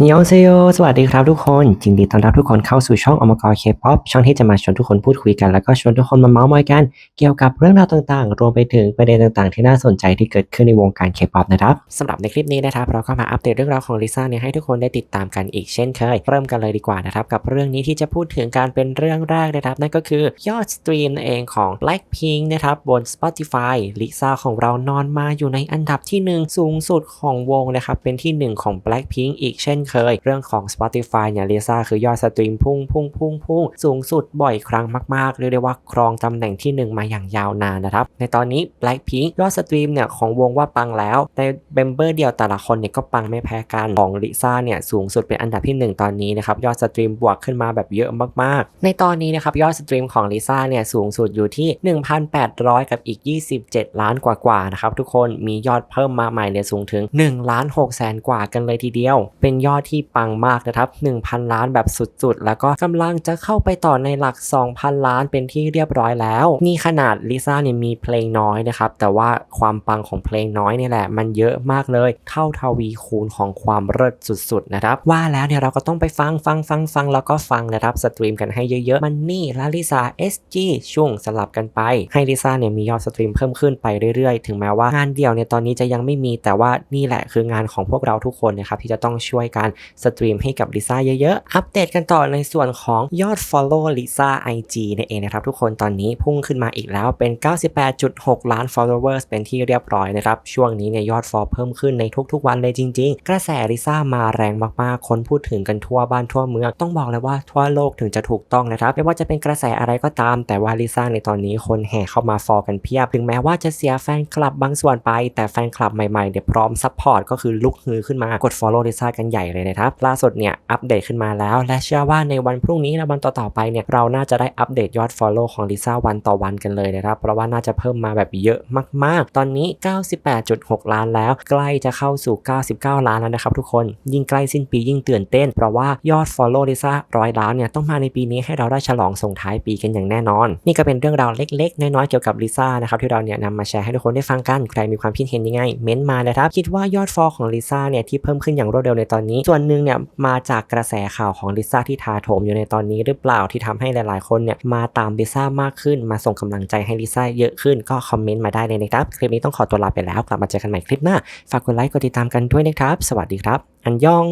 ฮยองเซโยสวัสดีครับทุกคนยินดีต้อนรับทุกคนเข้าสู่ช่องอมกรเคป๊อปช่องที่จะมาชวนทุกคนพูดคุยกัน แล้วก็ชวนทุกคนมาเมาส์มอยกัน เกี่ยวกับเรื่องราวต่างๆ รวมไปถึงประเด็นต่างๆ ที่น่าสนใจที่เกิดขึ้นในวงการเคป๊อปนะครับสำหรับในคลิปนี้นะครับเราก็มาอัปเดตเรื่องราวของลิซ่าเนี่ยให้ทุกคนได้ติดตามกันอีกเช่นเคย เริ่มกันเลยดีกว่านะครับกับเรื่องนี้ที่จะพูดถึงการเป็นเรื่องแรกนะครับนั่นก็คือยอดสตรีมเองของ Blackpink นะครับบน Spotify ลิซ่าของเรานอนมาอยู่ในอันดับที่หนึ่งสูงสุดของวงนะครับเป็นที่หนึ่งของ Blackpink อีกเช่นเคย เรื่องของ Spotify เนี่ยลิซ่าคือยอดสตรีมพุ่งพุ่งพุ่งพุ่งสูงสุดบ่อยครั้งมากๆ เรียกได้ว่าครองตำแหน่งที่หนึ่งมาอย่างยาวนานนะครับ ในตอนนี้ Blackpink ยอดสตรีมเนี่ยของวงว่าปังแล้วในเบมเบอร์เดียวแต่ละคนเนี่ยก็ปังไม่แพ้กันของลิซ่าเนี่ยสูงสุดเป็นอันดับที่หนึ่งตอนนี้นะครับยอดสตรีมบวกขึ้นมาแบบเยอะมากๆ ในตอนนี้นะครับยอดสตรีมของลิซ่าเนี่ยสูงสุดอยู่ที่ 1,800 กับอีก 27 ล้านกว่าๆนะครับทุกคนมียอดเพิ่มมาใหม่เนี่ยสูงถึง1ล้าน6แสนกว่ากันเลยทีเดียว เป็นยอดที่ปังมากนะครับ 1,000 ล้านแบบสุดๆ แล้วก็กำลังจะเข้าไปต่อในหลัก 2,000 ล้านเป็นที่เรียบร้อยแล้ว นี่ขนาดลิซ่าเนี่ยมีเพลงน้อยนะครับ แต่ว่าความปังของเพลงน้อยเนี่ยแหละ มันเยอะมากเลย เท่าทวีคูณของความเลิศสุดๆ นะครับ ว่าแล้วเนี่ยเราก็ต้องไปฟังฟังฟังฟังแล้วก็ฟังนะครับ สตรีมกันให้เยอะๆ มันนี่ละลิซ่า SG ช่วงสลับกันไป ให้ลิซ่าเนี่ยมียอดสตรีมเพิ่มขึ้นไปเรื่อยๆ ถึงแม้ว่างานเดียวเนี่ยตอนนี้จะยังไม่มี แต่ว่านี่แหละคืองานของพวกเราทุกคนนะครับที่จะต้องช่วยกันสตรีมให้กับลิซ่าเยอะๆ อัปเดตกันต่อในส่วนของยอด Follow ลิซ่า IG นั่นเองนะครับทุกคนตอนนี้พุ่งขึ้นมาอีกแล้วเป็น 98.6 ล้าน followers เป็นที่เรียบร้อยนะครับ ช่วงนี้เนี่ยยอด follow เพิ่มขึ้นในทุกๆ วันเลยจริงๆ กระแสลิซ่ามาแรงมากๆ คนพูดถึงกันทั่วบ้านทั่วเมืองต้องบอกเลยว่าทั่วโลกถึงจะถูกต้องนะครับไม่ว่าจะเป็นกระแสอะไรก็ตาม แต่ว่าลิซ่าในตอนนี้คนแห่เข้ามาฟอลกันเพียบ ถึงแม้ว่าจะเสียแฟนคลับบางส่วนไป แต่แฟนคลับใหม่ๆเนี่ยพร้อมซัพพอร์ตก็คือลุกฮือขึ้นมากด follow ลิซ่ากันใหญ่เลยนะครับ ล่าสุดเนี่ยอัปเดตขึ้นมาแล้ว และเชื่อว่าในวันพรุ่งนี้และวันต่อๆไปเนี่ยเราน่าจะได้อัปเดตยอด follow ของลิซ่าวันต่อวันกันเลยนะครับ เพราะว่าน่าจะเพิ่มมาแบบเยอะมากๆ ตอนนี้ 98.6 ล้านแล้ว ใกล้จะเข้าสู่ 99 ล้านแล้วนะครับทุกคนยิ่งใกล้สิ้นปียิ่งตื่นเต้น เพราะว่ายอด follow ลิซ่าร้อยล้านเนี่ยต้องมาในปีนี้ให้เราได้ฉลองส่งท้ายปีกันอย่างแน่นอน นี่ก็เป็นเรื่องราวเล็กๆ น้อยๆเกี่ยวกับลิซ่านะครับที่เราเนี่ยนำมาแชร์ให้ทุกคนได้ฟังกันใครมีความคิดเห็นยังไงเม้นมาเลยครับคิดว่ายอด follow ของลิซ่าเนี่ยที่เพิ่มขึ้นอย่างรวดเร็วในตอนนี้ส่วนหนึ่งเนี่ยมาจากกระแสข่าวของลิซ่าที่ทาโถมอยู่ในตอนนี้หรือเปล่าที่ทำให้หลายๆ คนเนี่ยมาตามลิซ่ามากขึ้น มาส่งกำลังใจให้ลิซ่าเยอะขึ้นก็คอมเมนต์มาได้เลยนะครับ คลิปนี้ต้องขอตัวลาไปแล้วกลับมาเจอกันใหม่คลิปหน้า ฝากกดไลค์กดติดตามกันด้วยนะครับ สวัสดีครับ อันยอง